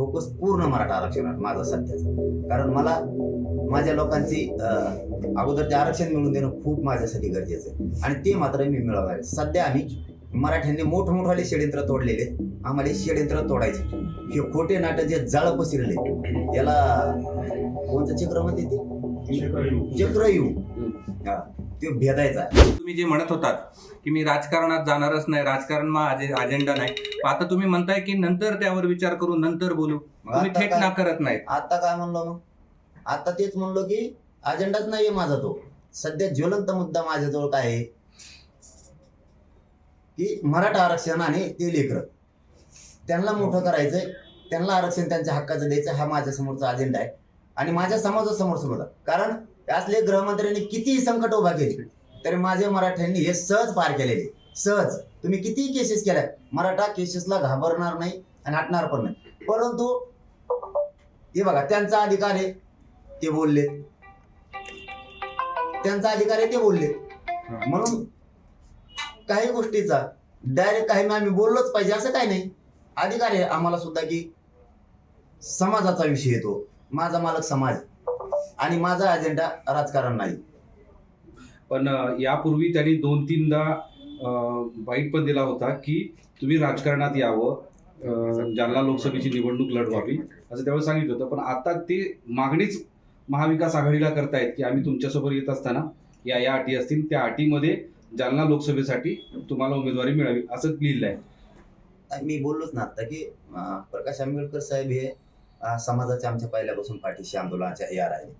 Focus पूर्ण मराठा आरक्षणात माझा सध्याचा. कारण मला माझ्या लोकांची अगोदर ते आरक्षण मिळवून देणं खूप माझ्यासाठी गरजेचं आहे. आणि ते मात्र मी मिळवणार आहे. सध्या आम्ही मराठ्यांनी मोठमोठाले षडयंत्र तोडलेले. आम्हाला षडयंत्र तोडायचे हे खोटे नाटक जे जाळ पसरले याला कोणतं चक्र म्हणते ते चक्र येऊ हा. ते भेदायचा आहे. तुम्ही जे म्हणत होतात की मी राजकारणात जाणारच नाही राजकारण माझे अजेंडा नाही. आता तुम्ही म्हणताय की नंतर त्यावर विचार करू नंतर बोलू. तुम्ही थेट काय- नाकारत नाहीत. आता काय म्हणलो मग? आता तेच म्हणलो की अजेंडाच नाहीये माझा तो. सध्या ज्वलंत मुद्दा माझ्याजवळ काय आहे? की मराठा आरक्षण आणि ते लेकर. त्यांना मोठं करायचंय त्यांना आरक्षण त्यांच्या हक्काचं द्यायचं हा माझ्या समोरचा अजेंडा आहे. आणि माझ्या समाजासमोर सुद्धा. कारण असले गृहमंत्र्यांनी कितीही संकट उभा केली तरी माझ्या मराठ्यांनी हे सहज पार केलेले. सहज. तुम्ही कितीही केसेस केल्या मराठा केसेसला घाबरणार नाही आणि हटणार पण नाही. परंतु हे बघा त्यांचा अधिकार आहे ते बोलले. त्यांचा अधिकार आहे ते बोलले. म्हणून काही गोष्टीचा डायरेक्ट काही आम्ही बोललोच पाहिजे असं काही नाही. अधिकार आहे आम्हाला सुद्धा की समाजाचा विषय येतो. माझा मालक समाज आणि माझा अजेंडा राजकारण नाही. पण यापूर्वी त्यांनी दोन तीनदा बाईट पण दिला होता की तुम्ही राजकारणात यावं जालना लोकसभेची निवडणूक लढवावी असं त्यावेळेस सांगितलं होतं. पण आता ते मागणीच महाविकास आघाडीला करतायत की आम्ही तुमच्यासोबत येत असताना या या अटी असतील त्या अटीमध्ये जालना लोकसभेसाठी तुम्हाला उमेदवारी मिळावी असं लिहिलं आहे मी बोललोच ना आता की प्रकाश आंबेडकर साहेब हे समाजाच्या आमच्या पहिल्यापासून पाठीशी आंदोलनाच्या यार आहे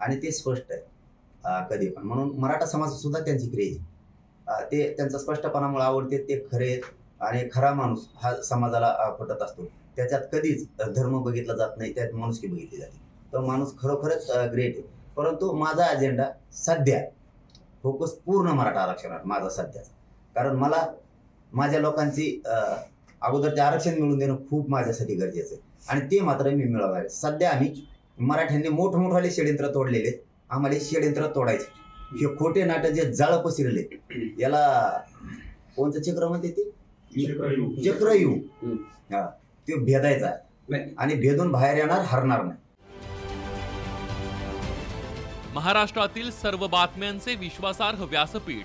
आणि ते स्पष्ट आहे कधी पण. म्हणून मराठा समाज सुद्धा त्यांची क्रेज आहे. ते त्यांचा स्पष्टपणामुळे आवडते ते खरे आणि खरा माणूस हा समाजाला पटत असतो. त्याच्यात कधीच धर्म बघितला जात नाही त्यात माणुसकी बघितली जाते. तो माणूस खरोखरच ग्रेट आहे. परंतु माझा अजेंडा सध्या फोकस पूर्ण मराठा आरक्षणात माझा सध्याचा. कारण मला माझ्या लोकांची अगोदर ते आरक्षण मिळवून देणं खूप माझ्यासाठी गरजेचं आहे. आणि ते मात्र मी मिळवणार आहे सध्या आम्ही मराठ्यांनी मोठमोठाले षडयंत्र तोडलेले आहेत. आम्हाला षडयंत्र तोडायचे हे खोटे नाटक जे जाळ पसरले याला कोणतं चक्र म्हणते ते? चक्र. हा ते भेदायचा. आणि भेदून बाहेर येणार हरणार नाही. महाराष्ट्रातील सर्व बातम्यांचे विश्वासार्ह व्यासपीठ.